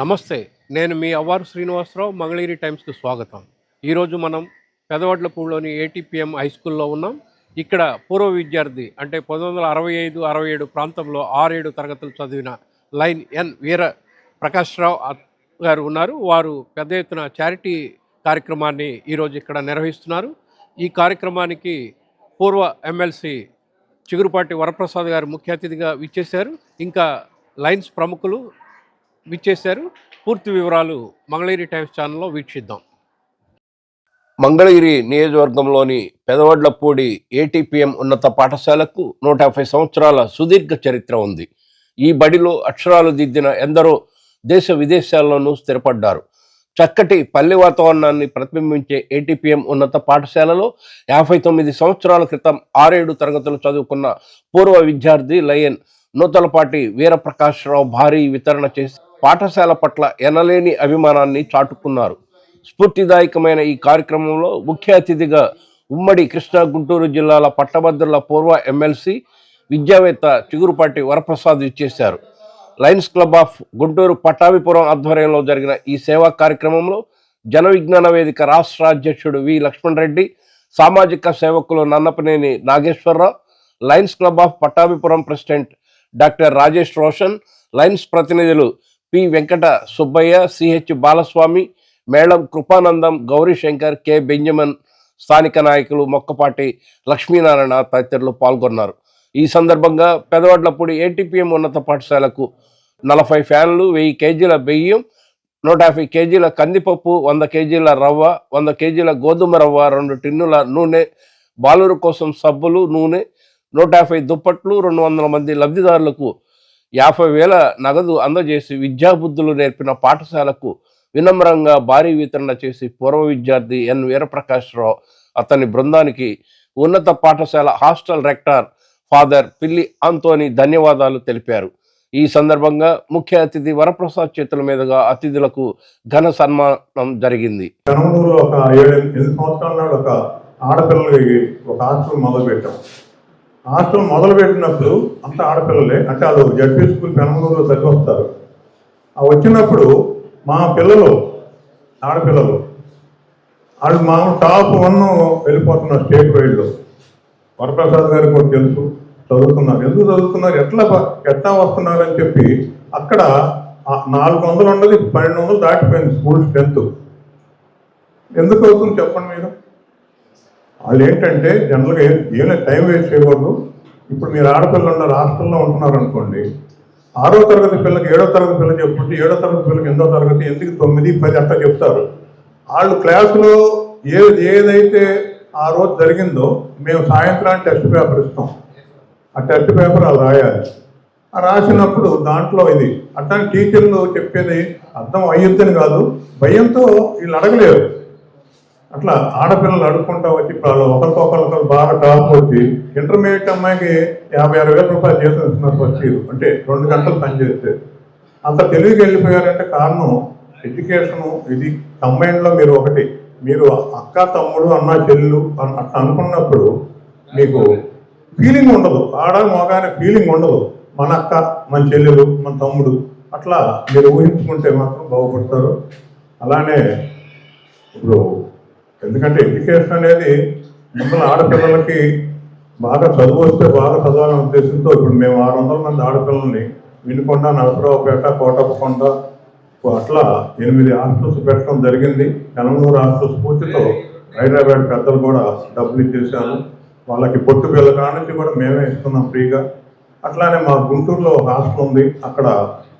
నమస్తే నేను మీ అవ్వారు శ్రీనివాసరావు మంగళగిరి టైమ్స్కి స్వాగతం. ఈరోజు మనం పెదవడ్లపూడిలోని ఏటీపీఎం హై స్కూల్లో ఉన్నాం. ఇక్కడ పూర్వ విద్యార్థి అంటే పంతొమ్మిది వందల అరవై ఐదు అరవై ఏడు ప్రాంతంలో ఆరేడు తరగతులు చదివిన లైన్ ఎన్ వీర ప్రకాశ్రావు గారు ఉన్నారు. వారు పెద్ద ఎత్తున చారిటీ కార్యక్రమాన్ని ఈరోజు ఇక్కడ నిర్వహిస్తున్నారు. ఈ కార్యక్రమానికి పూర్వ ఎమ్మెల్సీ చిగురుపాటి వరప్రసాద్ గారు ముఖ్య అతిథిగా విచ్చేశారు. ఇంకా లైన్స్ ప్రముఖులు విచ్చేశారు. పూర్తి వివరాలు మంగళగిరి టైమ్స్ ఛానల్లో వీక్షిద్దాం. మంగళగిరి నియోజకవర్గంలోని పెదవడ్లపూడి ఏటీపీఎం ఉన్నత పాఠశాలకు నూట యాభై సంవత్సరాల సుదీర్ఘ చరిత్ర ఉంది. ఈ బడిలో అక్షరాలు దిద్దిన ఎందరో దేశ విదేశాల్లోనూ స్థిరపడ్డారు. చక్కటి పల్లె వాతావరణాన్ని ప్రతిబింబించే ఏటీపీఎం ఉన్నత పాఠశాలలో యాభై తొమ్మిది సంవత్సరాల క్రితం ఆరేడు తరగతులు చదువుకున్న పూర్వ విద్యార్థి లయన్ నూతలపాటి వీరప్రకాశ్రావు భారీ వితరణ చేసి పాఠశాల పట్ల ఎనలేని అభిమానాన్ని చాటుకున్నారు. స్ఫూర్తిదాయకమైన ఈ కార్యక్రమంలో ముఖ్య అతిథిగా ఉమ్మడి కృష్ణా గుంటూరు జిల్లాల పట్టభద్రుల పూర్వ ఎమ్మెల్సీ విద్యావేత్త చిగురుపాటి వరప్రసాద్ ఇచ్చేశారు lions club of Guntur Pattabhipuram ఆధ్వర్యంలో జరిగిన ఈ సేవా కార్యక్రమంలో జన విజ్ఞాన వేదిక రాష్ట్ర అధ్యక్షుడు వి లక్ష్మణ్ రెడ్డి సామాజిక సేవకులు Nannapaneni Nageswara Rao lions club of Pattabhipuram president doctor Rajesh Roshan lions ప్రతినిధులు P Venkata Subbaiah CH Balaswamy Melam Krupanandam Gauri Shankar K Benjamin స్థానిక నాయకులు మొక్కపాటి లక్ష్మీనారాయణ తదితరులు పాల్గొన్నారు. ఈ సందర్భంగా పెదవడ్లపూడి ఏటీపీఎం ఉన్నత పాఠశాలకు నలభై ఫ్యాన్లు వెయ్యి కేజీల బియ్యం నూట యాభై కేజీల కందిపప్పు వంద కేజీల రవ్వ వంద కేజీల గోధుమ రవ్వ రెండు టిన్నుల నూనె బాలురు కోసం సబ్బులు నూనె నూట యాభై దుప్పట్లు రెండు వందల మంది లబ్ధిదారులకు యాభై వేల నగదు అందజేసి విద్యాబుద్ధులు నేర్పిన పాఠశాలకు వినమ్రంగా భారీ వితరణ చేసి పూర్వ విద్యార్థి ఎన్ వీరప్రకాశ్రావు అతని బృందానికి ఉన్నత పాఠశాల హాస్టల్ రెక్టార్ ఫాదర్ పిల్లి ఆంతోని ధన్యవాదాలు తెలిపారు. ఈ సందర్భంగా ముఖ్య అతిథి వరప్రసాద్ చేతుల మీదుగా అతిథులకు ఘన సన్మానం జరిగింది. ఒక ఆడపిల్లలకి ఒక హాస్టల్ మొదలు పెట్టాం హాస్టల్ మొదలు పెట్టినప్పుడు అంత ఆడపిల్లలే. అంటే వాళ్ళు జడ్పీ స్కూల్ పెనమూరులో చదివి వస్తారు. ఆ వచ్చినప్పుడు మా పిల్లలు ఆడపిల్లలు వాళ్ళు మా టాప్ వన్ వెళ్ళిపోతున్నారు స్టేట్ వైడ్లో. వరప్రసాద్ గారికి కూడా తెలుసు. చదువుతున్నారు. ఎందుకు చదువుతున్నారు? ఎట్లా ఎట్లా వస్తున్నారు అని చెప్పి అక్కడ నాలుగు వందలు ఉండదు పన్నెండు వందలు దాటిపోయింది స్కూల్ స్ట్రెంత్. ఎందుకు అవుతుంది చెప్పండి మీరు? వాళ్ళు ఏంటంటే జనరల్గా ఏమైనా టైం వేస్ట్ చేయకూడదు. ఇప్పుడు మీరు ఆడపిల్లలు ఉన్నారు హాస్టల్లో ఉంటున్నారు అనుకోండి ఆరో తరగతి పిల్లకి ఏడో తరగతి పిల్లకి చెప్పుకుంటే ఏడో తరగతి పిల్లకి ఎనిమిదో తరగతి ఎందుకు తొమ్మిది పది అట్లా చెప్తారు. వాళ్ళు క్లాసులో ఏది ఏదైతే ఆ రోజు జరిగిందో మేము సాయంత్రం టెస్ట్ పేపర్ ఇస్తాం. ఆ టెస్ట్ పేపర్ వాళ్ళు రాయాలి. రాసినప్పుడు దాంట్లో ఇది అట్లా టీచర్లు చెప్పేది అర్థం అయ్యొద్దని కాదు భయంతో వీళ్ళు అడగలేరు. అట్లా ఆడపిల్లలు అడుక్కుంటా వచ్చి వాళ్ళు ఒకరికొకరు బాగా టాప్ వచ్చి ఇంటర్మీడియట్ అమ్మాయికి యాభై అరవై వేల రూపాయలు జీతం ఇస్తున్నారు అంటే రెండు గంటలు పనిచేస్తే అంత తెలివికి వెళ్ళిపోయారంటే కారణం ఎడ్యుకేషను ఇది కంబైన్లో మీరు ఒకటి. మీరు అక్క తమ్ముడు అన్న చెల్లు అన్- అట్లా అనుకున్నప్పుడు మీకు ఫీలింగ్ ఉండదు. ఆడ మగానే ఫీలింగ్ ఉండదు. మన అక్క మన చెల్లెలు మన తమ్ముడు అట్లా మీరు ఊహించుకుంటే మాత్రం బాగుపడతారు. అలానే ఇప్పుడు ఎందుకంటే ఎడ్యుకేషన్ అనేది మిమ్మల్ని ఆడపిల్లలకి బాగా చదువు వస్తే బాగా చదవాలనే ఉద్దేశంతో ఇప్పుడు మేము ఆరు వందల మంది ఆడపిల్లల్ని వినుకొండ నరసరావుపేట కోటప్పకొండ అట్లా ఎనిమిది హాస్టల్స్ పెట్టడం జరిగింది. కనమూరు హాస్టల్స్ పూర్తితో హైదరాబాద్ పెద్దలు కూడా డబ్బులు ఇచ్చేసారు వాళ్ళకి పొట్టు పిల్లల కాడ నుంచి కూడా మేమే ఇస్తున్నాం ఫ్రీగా. అట్లానే మా గుంటూరులో ఒక హాస్టల్ ఉంది. అక్కడ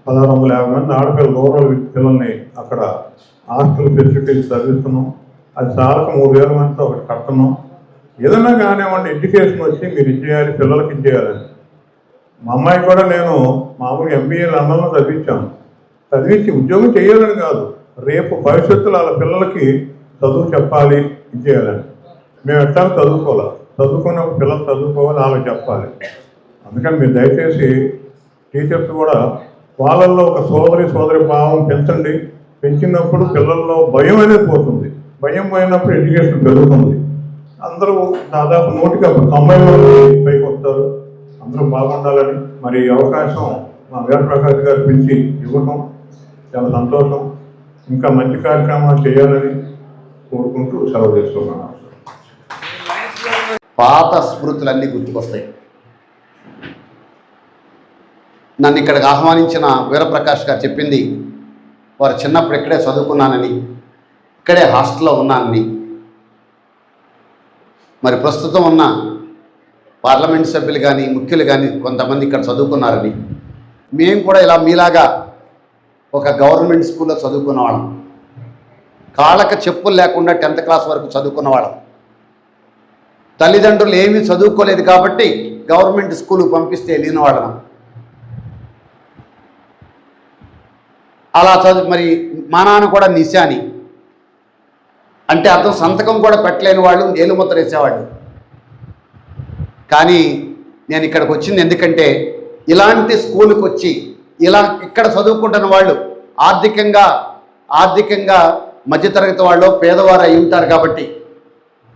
పదహారు వందల యాభై మంది ఆడపిల్ల గౌరవ పిల్లల్ని అక్కడ హాస్టల్ ఫెసిలిటీస్ చదివిస్తున్నాం అది చాలక మూడు వేల మందితో ఒకటి కడుతున్నాం ఏదైనా కానివ్వండి ఎడ్యుకేషన్ వచ్చి మీరు ఇచ్చేయాలి పిల్లలకి ఇచ్చేయాలి. మా అమ్మాయి కూడా నేను మామూలుగా ఎంబీఏ లండన్లో చదివించాను. చదివించి ఉద్యోగం చేయాలని కాదు రేపు భవిష్యత్తులో వాళ్ళ పిల్లలకి చదువు చెప్పాలి ఇచ్చేయాలని మేము ఎట్లా చదువుకోవాలి? చదువుకున్న పిల్లలు చదువుకోవాలి వాళ్ళకి చెప్పాలి. అందుకని మీరు దయచేసి టీచర్స్ కూడా వాళ్ళల్లో ఒక సోదరి సోదరి భావం పెంచండి. పెంచినప్పుడు పిల్లల్లో భయం అనేది పోతుంది. భయం పోయినప్పుడు ఎడ్యుకేషన్ పెరుగుతుంది. అందరూ దాదాపు నోటికి ఒక తొంభై పైకి వస్తారు. అందరూ బాగుండాలని మరి అవకాశం మా వీరప్రకాష్ గారు పిలిచి ఇవ్వటం చాలా సంతోషం. ఇంకా మంచి కార్యక్రమాలు చేయాలని కోరుకుంటూ సెలవు చేస్తున్నాను. పాత స్మృతులన్నీ గుర్తుకొస్తాయి. నన్ను ఇక్కడికి ఆహ్వానించిన వీరప్రకాష్ గారు చెప్పింది వారు చిన్నప్పుడు ఇక్కడే చదువుకున్నానని ఇక్కడే హాస్టల్లో ఉన్నానని మరి ప్రస్తుతం ఉన్న పార్లమెంట్ సభ్యులు కానీ ముఖ్యులు కానీ కొంతమంది ఇక్కడ చదువుకున్నారని. మేము కూడా ఇలా మీలాగా ఒక గవర్నమెంట్ స్కూల్లో చదువుకున్న వాళ్ళం. కాళ్ళకి చెప్పులు లేకుండా టెన్త్ క్లాస్ వరకు చదువుకున్నవాళ్ళం తల్లిదండ్రులు ఏమీ చదువుకోలేదు కాబట్టి గవర్నమెంట్ స్కూల్కి పంపిస్తే వెళ్ళిన వాళ్ళం. అలా చదువు మరి మా నాన్న కూడా నిశాని. అంటే అర్థం సంతకం కూడా పెట్టలేని వాళ్ళు ఏలుముద్ర వేసేవాళ్ళు. కానీ నేను ఇక్కడికి వచ్చింది ఎందుకంటే ఇలాంటి స్కూల్కి వచ్చి ఇలా ఇక్కడ చదువుకుంటున్న వాళ్ళు ఆర్థికంగా ఆర్థికంగా మధ్యతరగతి వాళ్ళు పేదవారు అయి ఉంటారు కాబట్టి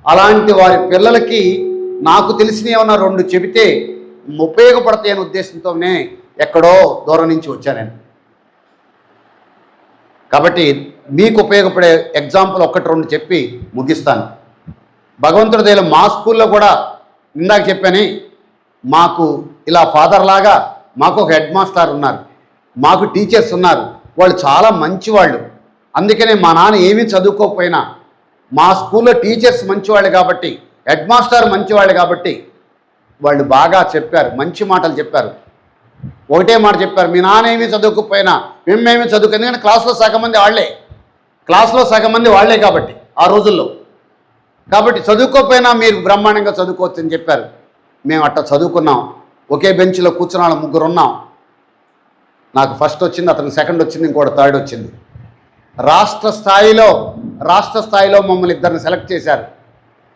అలాంటి వారి పిల్లలకి నాకు తెలిసిన ఏమన్నా రెండు చెబితే ఉపయోగపడతాయనే ఉద్దేశంతోనే ఎక్కడో దూరం నుంచి వచ్చాను నేను. కాబట్టి మీకు ఉపయోగపడే ఎగ్జాంపుల్ ఒక్కటి రెండు చెప్పి ముగిస్తాను. భగవంతుడి దగ్గర మా స్కూల్లో కూడా ఇందాక చెప్పని మాకు ఇలా ఫాదర్ లాగా మాకు ఒక హెడ్ మాస్టర్ ఉన్నారు మాకు టీచర్స్ ఉన్నారు వాళ్ళు చాలా మంచివాళ్ళు. అందుకనే మా నాన్న ఏమీ చదువుకోకపోయినా మా స్కూల్లో టీచర్స్ మంచివాళ్ళు కాబట్టి హెడ్ మాస్టర్ మంచివాళ్ళు కాబట్టి వాళ్ళు బాగా చెప్పారు మంచి మాటలు చెప్పారు. ఒకటే మాట చెప్పారు మీ నాన్న ఏమీ చదువుకోకపోయినా మేమేమి చదువుకు ఎందుకంటే క్లాస్లో సగం మంది వాళ్ళే. క్లాస్లో సగం మంది వాళ్ళే కాబట్టి ఆ రోజుల్లో. కాబట్టి చదువుకోకపోయినా మీరు బ్రహ్మాండంగా చదువుకోవచ్చు అని చెప్పారు. మేము అట్ట చదువుకున్నాం. ఒకే బెంచ్లో కూర్చున్న వాళ్ళ ముగ్గురు ఉన్నాం. నాకు ఫస్ట్ వచ్చింది అతనికి సెకండ్ వచ్చింది ఇంకోటి థర్డ్ వచ్చింది. రాష్ట్ర స్థాయిలో రాష్ట్ర స్థాయిలో మమ్మల్ని ఇద్దరిని సెలెక్ట్ చేశారు.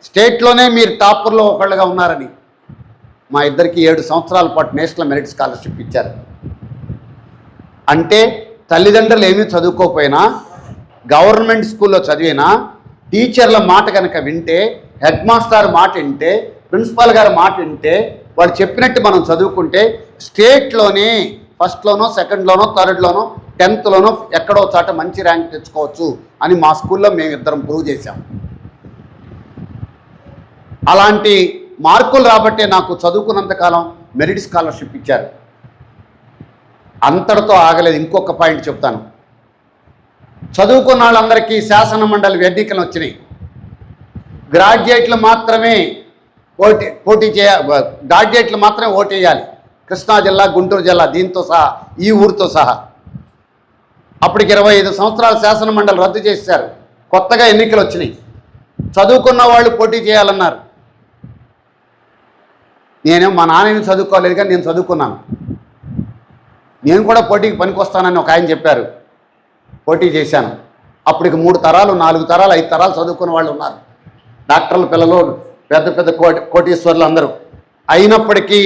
స్టేట్లోనే మీరు టాపర్లో ఒకళ్ళుగా ఉన్నారని. మా ఇద్దరికి ఏడు సంవత్సరాల పాటు నేషనల్ మెరిట్ స్కాలర్షిప్ ఇచ్చారు. అంటే తల్లిదండ్రులు ఏమీ చదువుకోకపోయినా గవర్నమెంట్ స్కూల్లో చదివినా టీచర్ల మాట కనుక వింటే హెడ్ మాస్టర్ మాట వింటే ప్రిన్సిపాల్ గారి మాట వింటే వాళ్ళు చెప్పినట్టు మనం చదువుకుంటే స్టేట్లోనే ఫస్ట్లోనో సెకండ్లోనో థర్డ్లోనో టెన్త్లోనో ఎక్కడో చాట మంచి ర్యాంక్ తెచ్చుకోవచ్చు అని మా స్కూల్లో మేము ఇద్దరం ప్రూవ్ చేశాం. అలాంటి మార్కులు రాబట్టే నాకు చదువుకున్నంతకాలం మెరిట్ స్కాలర్షిప్ ఇచ్చారు. అంతటితో ఆగలేదు ఇంకొక పాయింట్ చెప్తాను. చదువుకున్న వాళ్ళందరికీ శాసన మండలి ఎన్నికలు వచ్చినాయి. గ్రాడ్యుయేట్లు మాత్రమే ఓటీ పోటీ చేయ గ్రాడ్యుయేట్లు మాత్రమే ఓటేయాలి. కృష్ణా జిల్లా గుంటూరు జిల్లా దీంతో సహా ఈ ఊరితో సహా. అప్పటికి ఇరవై ఐదు సంవత్సరాల శాసన మండలి రద్దు చేశారు. కొత్తగా ఎన్నికలు వచ్చినాయి. చదువుకున్న వాళ్ళు పోటీ చేయాలన్నారు. నేనేం మా నాన్నని చదువుకోలేదు కానీ నేను చదువుకున్నాను. నేను కూడా పోటీకి పనికొస్తానని ఒక ఆయన చెప్పారు. పోటీ చేశాను. అప్పటికి మూడు తరాలు నాలుగు తరాలు ఐదు తరాలు చదువుకున్న వాళ్ళు ఉన్నారు. డాక్టర్ల పిల్లలు పెద్ద పెద్ద కోటి కోటీశ్వర్లు అందరూ. అయినప్పటికీ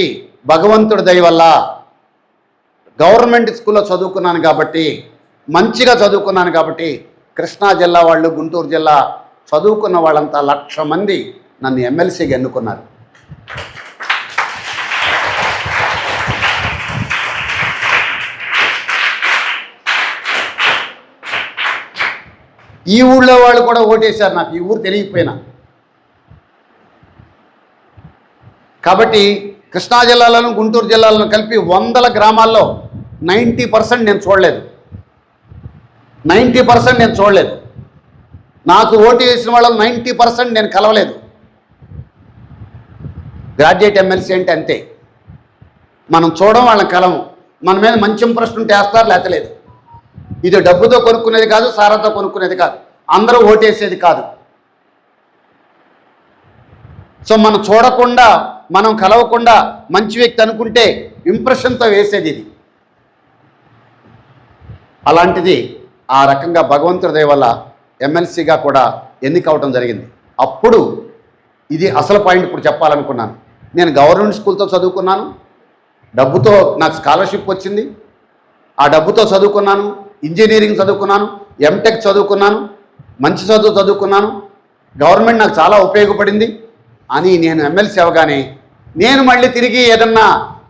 భగవంతుడి దయ వల్ల గవర్నమెంట్ స్కూల్లో చదువుకున్నాను కాబట్టి మంచిగా చదువుకున్నాను కాబట్టి కృష్ణా జిల్లా వాళ్ళు గుంటూరు జిల్లా చదువుకున్న వాళ్ళంతా లక్ష మంది నన్ను ఎమ్మెల్సీగా ఎన్నుకున్నారు. ఈ ఊళ్ళో వాళ్ళు కూడా ఓటేశారు నాకు ఈ ఊరు తెలియకపోయినా. కాబట్టి కృష్ణా జిల్లాలోను గుంటూరు జిల్లాలను కలిపి వందల గ్రామాల్లో నైంటీ పర్సెంట్ నేను చూడలేదు. నైంటీ పర్సెంట్ నేను చూడలేదు. నాకు ఓటు వేసిన వాళ్ళని నైంటీ పర్సెంట్ నేను కలవలేదు. గ్రాడ్యుయేట్ ఎమ్మెల్సీ అంటే అంతే. మనం చూడడం వాళ్ళని కలము మన మీద మంచి ఇంప్రెషన్ ఉంటే వేస్తారు లేతలేదు. ఇది డబ్బుతో కొనుక్కునేది కాదు సారాతో కొనుక్కునేది కాదు. అందరూ ఓటేసేది కాదు. సో మనం చూడకుండా మనం కలవకుండా మంచి వ్యక్తి అనుకుంటే ఇంప్రెషన్తో వేసేది ఇది. అలాంటిది ఆ రకంగా భగవంతుడి దయ వల్ల ఎమ్మెల్సీగా కూడా ఎన్నికవడం జరిగింది. అప్పుడు ఇది అసలు పాయింట్ ఇప్పుడు చెప్పాలనుకున్నాను. నేను గవర్నమెంట్ స్కూల్తో చదువుకున్నాను. డబ్బుతో నాకు స్కాలర్షిప్ వచ్చింది. ఆ డబ్బుతో చదువుకున్నాను. ఇంజనీరింగ్ చదువుకున్నాను ఎంటెక్ చదువుకున్నాను మంచి చదువు చదువుకున్నాను. గవర్నమెంట్ నాకు చాలా ఉపయోగపడింది. అని నేను ఎమ్మెల్సీ అవగానే నేను మళ్ళీ తిరిగి ఏదన్నా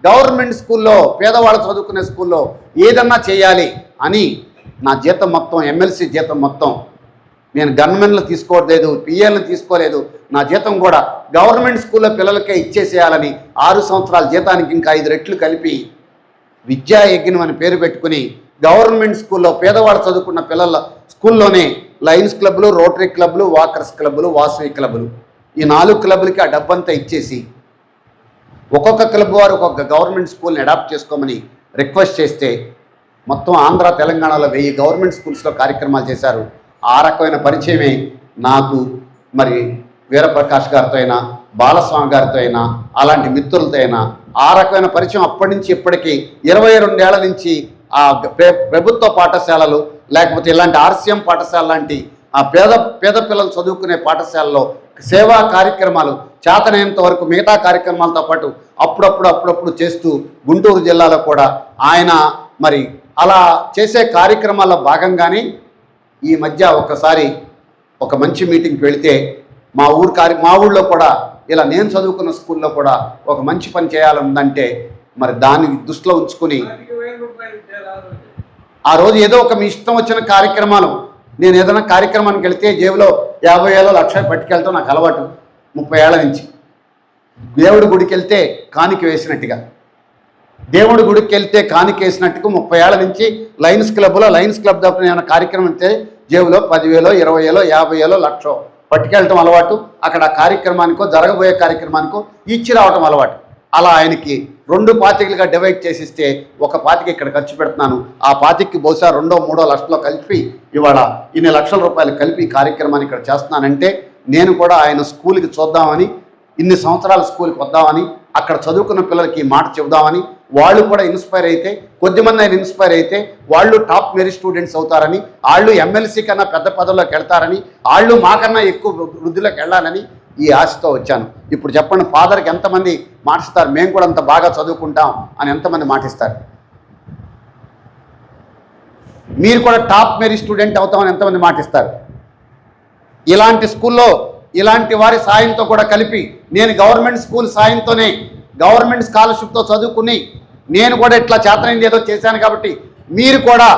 గవర్నమెంట్ స్కూల్లో పేదవాళ్ళు చదువుకునే స్కూల్లో ఏదన్నా చేయాలి అని నా జీతం మొత్తం ఎమ్మెల్సీ జీతం మొత్తం నేను గవర్నమెంట్లు తీసుకోలేదు పిఎల్ని తీసుకోలేదు. నా జీతం కూడా గవర్నమెంట్ స్కూల్లో పిల్లలకే ఇచ్చేసేయాలని ఆరు సంవత్సరాల జీతానికి ఇంకా ఐదు రెట్లు కలిపి విద్యా యజ్ఞం అని పేరు పెట్టుకుని గవర్నమెంట్ స్కూల్లో పేదవాళ్ళు చదువుకున్న పిల్లల స్కూల్లోనే లయన్స్ క్లబ్లు రోటరీ క్లబ్లు వాకర్స్ క్లబ్లు వాసవి క్లబ్లు. ఈ నాలుగు క్లబ్లకి ఆ డబ్బంతా ఇచ్చేసి ఒక్కొక్క క్లబ్ వారు ఒక్కొక్క గవర్నమెంట్ స్కూల్ని అడాప్ట్ చేసుకోమని రిక్వెస్ట్ చేస్తే మొత్తం ఆంధ్ర తెలంగాణలో వెయ్యి గవర్నమెంట్ స్కూల్స్లో కార్యక్రమాలు చేశారు. ఆ రకమైన పరిచయమే నాకు మరి వీరప్రకాష్ గారితో అయినా బాలస్వామి గారితో అయినా అలాంటి మిత్రులతో అయినా ఆ రకమైన పరిచయం అప్పటి నుంచి ఇప్పటికీ ఇరవై రెండేళ్ళ నుంచి ప్రభుత్వ పాఠశాలలు లేకపోతే ఇలాంటి ఆర్సీఎం పాఠశాల లాంటి ఆ పేద పేద పిల్లలు చదువుకునే పాఠశాలలో సేవా కార్యక్రమాలు చేతనైనంత వరకు మిగతా కార్యక్రమాలతో పాటు అప్పుడప్పుడు అప్పుడప్పుడు చేస్తూ గుంటూరు జిల్లాలో కూడా ఆయన మరి అలా చేసే కార్యక్రమాల్లో భాగంగానే ఈ మధ్య ఒకసారి ఒక మంచి మీటింగ్కి వెళితే మా ఊరు కార్య మా ఊళ్ళో కూడా ఇలా నేను చదువుకున్న స్కూల్లో కూడా ఒక మంచి పని చేయాలనుందంటే మరి దాన్ని దృష్టిలో ఉంచుకుని ఆ రోజు ఏదో ఒక మీ ఇష్టం వచ్చిన కార్యక్రమాలు నేను ఏదైనా కార్యక్రమానికి వెళితే జేబులో యాభై ఏళ్ళ లక్ష పట్టుకెళ్తాం నాకు అలవాటు ముప్పై ఏళ్ళ నుంచి. దేవుడి గుడికి వెళ్తే కానికి వేసినట్టుగా. దేవుడి గుడికి వెళ్తే కానికి వేసినట్టుగా ముప్పై ఏళ్ళ నుంచి లయన్స్ క్లబ్లో లయన్స్ క్లబ్ తరపున ఏమైనా కార్యక్రమం అయితే జేబులో పదివేలో ఇరవై వేలో యాభై ఏలో లక్షో పట్టుకెళ్ళటం అలవాటు అక్కడ కార్యక్రమానికో జరగబోయే కార్యక్రమానికో ఇచ్చి రావటం అలవాటు. అలా ఆయనకి రెండు పాతికలుగా డివైడ్ చేసిస్తే ఒక పాతిక ఇక్కడ ఖర్చు పెడుతున్నాను. ఆ పాతికి బహుశా రెండో మూడో లక్షలో కలిపి ఇవాళ ఇన్ని లక్షల రూపాయలు కలిపి కార్యక్రమాన్ని ఇక్కడ చేస్తున్నానంటే నేను కూడా ఆయన స్కూల్కి చూద్దామని ఇన్ని సంవత్సరాల స్కూల్కి వద్దామని అక్కడ చదువుకున్న పిల్లలకి మాట చెబుదామని వాళ్ళు కూడా ఇన్స్పైర్ అయితే కొద్దిమంది ఆయన ఇన్స్పైర్ అయితే వాళ్ళు టాప్ మెరిట్ స్టూడెంట్స్ అవుతారని వాళ్ళు ఎమ్మెల్సీ కన్నా పెద్ద పదవుల్లోకి వెళ్తారని వాళ్ళు మాకన్నా ఎక్కువ వృద్ధిలోకి వెళ్ళాలని ఈ ఆశతో వచ్చాను. ఇప్పుడు చెప్పండి ఫాదర్కి ఎంతమంది మాటిస్తారు? మేము కూడా అంత బాగా చదువుకుంటాం అని ఎంతమంది మాటిస్తారు? మీరు కూడా టాప్ మేరీ స్టూడెంట్ అవుతామని ఎంతమంది మాటిస్తారు? ఇలాంటి స్కూల్లో ఇలాంటి వారి సాయంతో కూడా కలిపి నేను గవర్నమెంట్ స్కూల్ సాయంతోనే గవర్నమెంట్ స్కాలర్షిప్తో చదువుకుని నేను కూడా ఇట్లా చేతనైంది ఏదో చేశాను కాబట్టి మీరు కూడా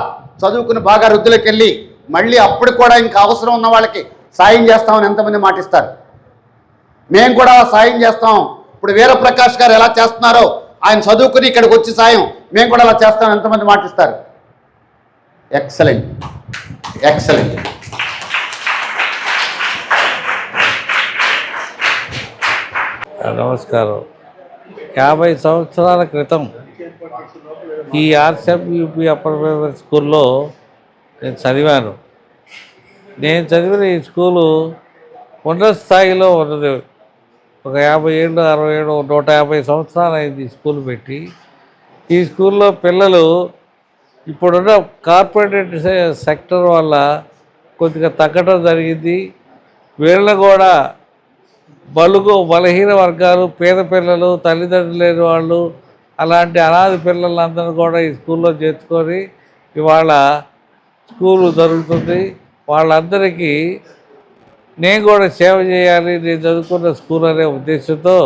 చదువుకుని బాగా వృద్ధిలోకి వెళ్ళి మళ్ళీ అప్పుడు కూడా ఇంకా అవసరం ఉన్న వాళ్ళకి సాయం చేస్తామని ఎంతమంది మాటిస్తారు? మేము కూడా సాయం చేస్తాం. ఇప్పుడు వీరప్రకాష్ గారు ఎలా చేస్తున్నారో ఆయన చదువుకుని ఇక్కడికి వచ్చి సాయం మేము కూడా అలా చేస్తాం ఎంతమంది మాటిస్తారు? ఎక్సలెంట్ ఎక్సలెంట్ నమస్కారం. యాభై సంవత్సరాల క్రితం ఈ ఆర్సెంయూపీ అప్పర్ ప్రైమరీ స్కూల్లో నేను చదివాను. నేను చదివిన ఈ స్కూలు ఉన్నత స్థాయిలో ఉన్నది. ఒక యాభై ఏళ్ళు అరవై ఏళ్ళు నూట యాభై సంవత్సరాలు అయింది స్కూల్ పెట్టి. ఈ స్కూల్లో పిల్లలు ఇప్పుడున్న కార్పొరేట్ సెక్టర్ వల్ల కొద్దిగా తగ్గడం జరిగింది. వీళ్ళని కూడా బలుగు బలహీన వర్గాలు పేద పిల్లలు తల్లిదండ్రులు లేని వాళ్ళు అలాంటి అనాథ పిల్లలందరూ కూడా ఈ స్కూల్లో చేర్చుకొని ఇవాళ స్కూలు జరుగుతుంది. వాళ్ళందరికీ నేను కూడా సేవ చేయాలి నేను చదువుకున్న స్కూల్ అనే ఉద్దేశంతో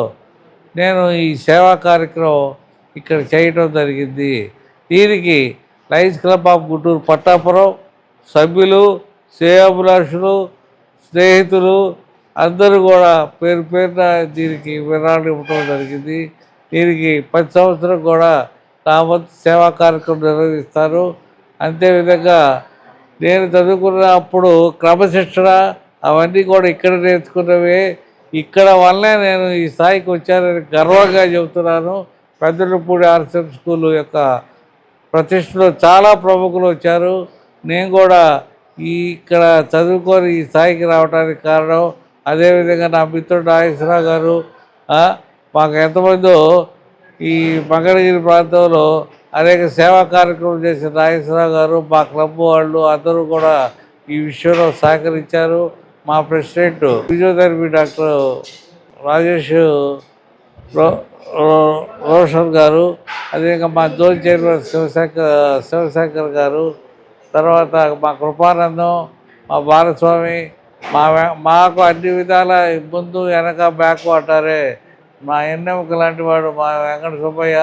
నేను ఈ సేవా కార్యక్రమం ఇక్కడ చేయటం జరిగింది. దీనికి lions club of Guntur Pattabhipuram సభ్యులు శ్రేయాభిలాషులు స్నేహితులు అందరూ కూడా పేరు పేరున దీనికి విరాళం ఇవ్వడం జరిగింది. దీనికి ప్రతి సంవత్సరం కూడా నా వంతు సేవా కార్యక్రమం నిర్వహిస్తారు. అంతేవిధంగా నేను చదువుకున్నప్పుడు క్రమశిక్షణ అవన్నీ కూడా ఇక్కడ నేర్చుకున్నవే. ఇక్కడ వల్లే నేను ఈ స్థాయికి వచ్చానని గర్వంగా చెబుతున్నాను. పెద్దలపూడి ఆర్సెం స్కూల్ యొక్క ప్రతిష్టలో చాలా ప్రముఖులు వచ్చారు. నేను కూడా ఈ ఇక్కడ చదువుకొని ఈ స్థాయికి రావడానికి కారణం అదేవిధంగా నా మిత్రుడు నాగేశ్వరరావు గారు. మాకు ఎంతమందో ఈ మంగళగిరి ప్రాంతంలో అనేక సేవా కార్యక్రమం చేసిన నాగేశ్వరరావు గారు మా క్లబ్ వాళ్ళు అందరూ కూడా ఈ విషయంలో సహకరించారు. మా president physiotherapy doctor Rajesh Roshan గారు అదేవిధంగా మా జోన్ చైర్మన్ శివశంకర్ శివశంకర్ గారు తర్వాత మా కృపానందం మా బాలస్వామి మా మాకు అన్ని విధాల ముందు వెనక బ్యాక్ అంటారే మా ఎన్నెముక లాంటి వాడు మా వెంకట సుబ్బయ్య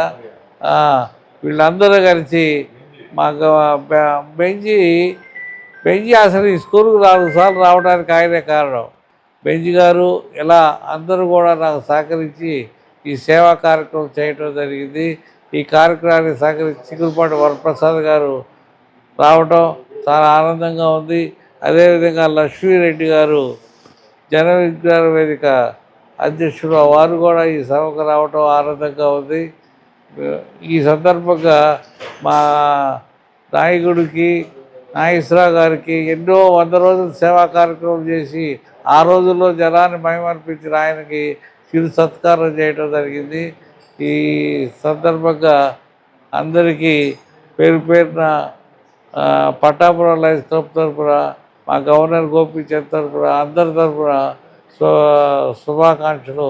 వీళ్ళందరూ కలిసి మాకు బె- బెంజి అసలు ఈ స్కూల్కి నాలుగు సార్లు రావడానికి ఆయనే కారణం. బెంజి గారు ఇలా అందరూ కూడా నాకు సహకరించి ఈ సేవా కార్యక్రమం చేయటం జరిగింది. ఈ కార్యక్రమాన్ని సహకరించి చిగురుపాటి వరప్రసాద్ గారు రావటం చాలా ఆనందంగా ఉంది. అదేవిధంగా లక్ష్మీరెడ్డి గారు జన విజ్ఞాన వేదిక అధ్యక్షుడు వారు కూడా ఈ సభకు రావటం ఆనందంగా ఉంది. ఈ సందర్భంగా మా నాయకుడికి నాగేశ్వరరావు గారికి ఎన్నో వంద రోజులు సేవా కార్యక్రమం చేసి ఆ రోజుల్లో జనాన్ని మహిమర్పించిన ఆయనకి చిరు సత్కారం చేయటం జరిగింది. ఈ సందర్భంగా అందరికీ పేరు పేరున ఆ, పట్టాపురం లైన్స్ క్లబ్ తరఫున మా గవర్నర్ గోపీచంద్ తరఫున అందరి తరఫున శు శుభాకాంక్షలు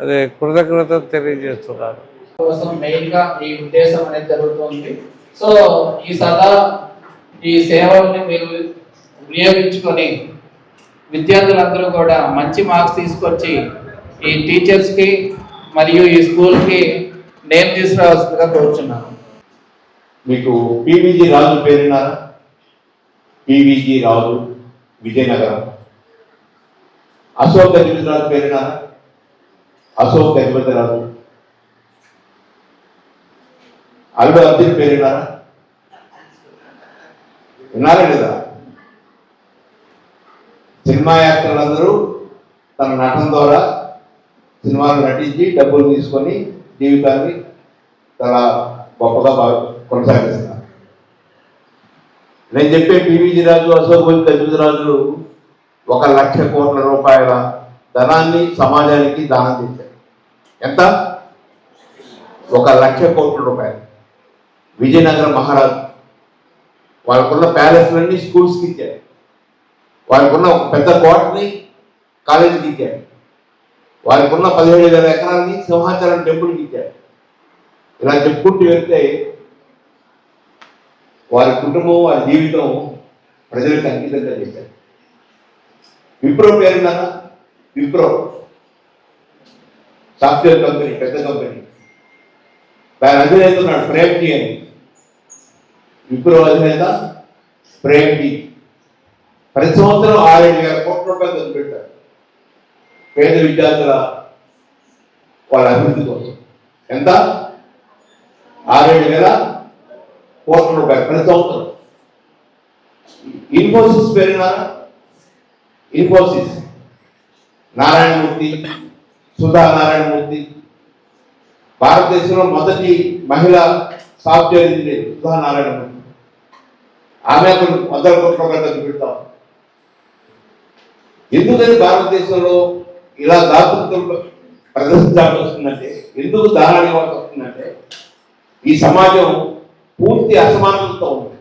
అదే కృతజ్ఞతలు తెలియజేస్తున్నారు కోసం మెయిన్గా ఈ ఉద్దేశం అనేది జరుగుతుంది. సో ఈ సదా ఈ సేవల్ని మీరు వినియోగించుకొని విద్యార్థులందరూ కూడా మంచి మార్క్స్ తీసుకొచ్చి ఈ టీచర్స్కి మరియు ఈ స్కూల్కి నేమ్ తీసుకురావాల్సిందిగా కోరుచున్నాను. మీకు పీవీజీ రాజు పేరున్నారా? పీవీజీ రాజు విజయనగరం. అశోక్ గజపతిరాజు పేరున్నారా? అశోక్ గజపతిరాజు అల్లు అర్జున్ పేరున్నారా? వినాలి లేదా సినిమా యాక్టర్లందరూ తన నటన ద్వారా సినిమాలు నటించి డబ్బులు తీసుకొని జీవితాన్ని చాలా గొప్పగా కొనసాగిస్తారు కొనసాగిస్తున్నారు. నేను చెప్పే పివిజి రాజు అశోక్ గజపతి రాజులు ఒక లక్ష కోట్ల రూపాయల ధనాన్ని సమాజానికి దానం చేశారు. ఎంత? ఒక లక్ష కోట్ల రూపాయలు. విజయనగరం మహారాజు వాళ్ళకున్న ప్యాలెస్లన్నీ స్కూల్స్కి ఇచ్చారు. వాళ్ళకున్న ఒక పెద్ద కోటని కాలేజీకి ఇచ్చారు. వాళ్ళకున్న పదిహేడు వేల ఎకరాలని సింహాచలం టెంపుల్కి ఇచ్చారు. ఇలా చెప్పుకుంటూ వెళ్తే వారి కుటుంబం వారి జీవితం ప్రజలకు అంకితంగా చేశారు విప్రో పేరున్నారా విప్రో. సాఫ్ట్వేర్ కంపెనీ పెద్ద కంపెనీ దాని అధినేత ఉన్నాడు ప్రేమ్జీ అని. విప్రో అధినేత ప్రేమ్జీ ప్రతి సంవత్సరం ఆరేడు వేల కోట్ల రూపాయలు ఖర్చు పెట్టారు పేద విద్యార్థుల వాళ్ళ అభివృద్ధి కోసం. ఎంత? ఆరేడు వేల కోట్ల రూపాయలు ప్రతి సంవత్సరం. ఇన్ఫోసిస్ పేరునా? ఇన్ఫోసిస్. నారాయణమూర్తి సుధా నారాయణమూర్తి. భారతదేశంలో మొదటి మహిళ సాఫ్ట్వేర్ ఇంజనీర్ సుధా నారాయణమూర్తి. ఆమె కొన్ని వందల కోట్ల రూపాయలు పెడతాం. ఎందుకని భారతదేశంలో ఇలా దాతృత్వం ప్రదర్శించాల్సి వస్తుందంటే ఎందుకు దానాన్ని ఇవ్వాల్సి వస్తుందంటే ఈ సమాజం పూర్తి అసమానతతో ఉంది.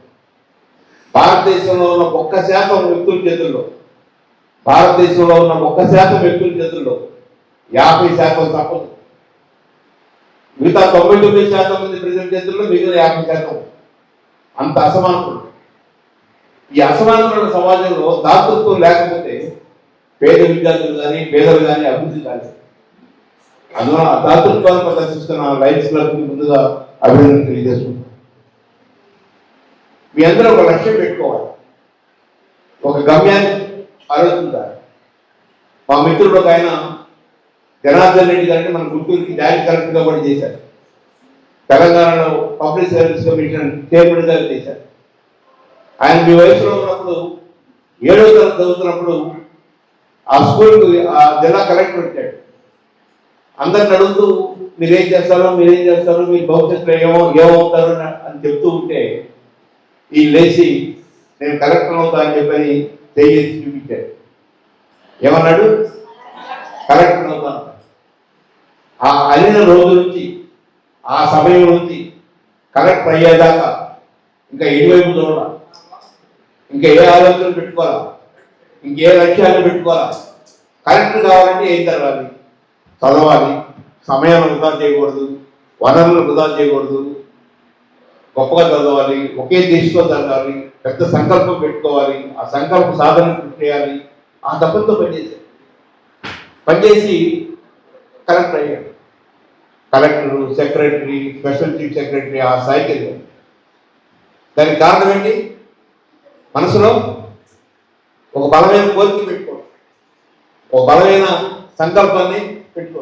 భారతదేశంలో ఉన్న ఒక్క శాతం వ్యక్తుల చేతుల్లో భారతదేశంలో ఉన్న ఒక్క శాతం వ్యక్తుల చేతుల్లో యాభై శాతం తప్పదు. మిగతా తొంభై తొమ్మిది శాతం మంది ప్రజల చేతుల్లో మిగిలిన యాభై శాతం అంత అసమానతలు. ఈ అసమానమైన సమాజంలో దాతృత్వం లేకపోతే పేద విద్యార్థులు కానీ పేదలు కానీ అభివృద్ధి కాలేదు. అందువల్ల దాతృత్వాన్ని ప్రదర్శిస్తున్న లైఫ్ క్లబ్ ముందుగా అభివృద్ధి తెలియజేసుకుంటాం మీ అందరూ ఒక లక్ష్యం పెట్టుకోవాలి. ఒక గమ్యాన్ని ఆలోచించాలి మా మిత్రుడు ఒక ఆయన జనార్దన్ రెడ్డి గారిని మన గుంటూరుకి జాయింట్ కలెక్టర్గా కూడా చేశారు. తెలంగాణలో పబ్లిక్ సర్వీస్ కమిషన్ చైర్మన్ గారు చేశారు. ఆయన మీ వయసులో ఉన్నప్పుడు ఏడో తరగతి చదువుతున్నప్పుడు ఆ స్కూల్కి ఆ జిల్లా కలెక్టర్ వచ్చాడు. అందరిని అడుగుతూ మీరేం చేస్తారో? మీరేం చేస్తారో? మీ భవిష్యత్తులో ఏమో ఏమవుతారో? అని- అని చెప్తూ ఉంటే ఈ లేచి నేను కలెక్టర్ అవుతా అని చెప్పని చేసి చూపించాడు. ఏమన్నాడు? కలెక్టర్ అవుతా ఆ అలిన రోజు నుంచి ఆ సమయం నుంచి కలెక్టర్ అయ్యేదాకా ఇంకా ఇటువైపు చూడాలి ఇంకా ఏ ఆలోచనలు పెట్టుకోవాలా? ఇంకే లక్ష్యాలు పెట్టుకోవాలా? కరెక్ట్ కావాలంటే ఏం చదవాలి? చదవాలి. సమయాన్ని వృధా చేయకూడదు. వనరులు వృధా చేయకూడదు. గొప్పగా చదవాలి. ఒకే దేశంలో చదవాలి. పెద్ద సంకల్పం పెట్టుకోవాలి. ఆ సంకల్ప సాధన చేయాలి. ఆ తప్పంతో పనిచేశాడు పనిచేసి కలెక్టర్ అయ్యాడు. Collector secretary special chief secretary ఆ స్థాయికి వెళ్ళాడు దానికి కారణం ఏంటి? మనసులో ఒక బలమైన కోరిక పెట్టుకో ఒక బలమైన సంకల్పాన్ని పెట్టుకో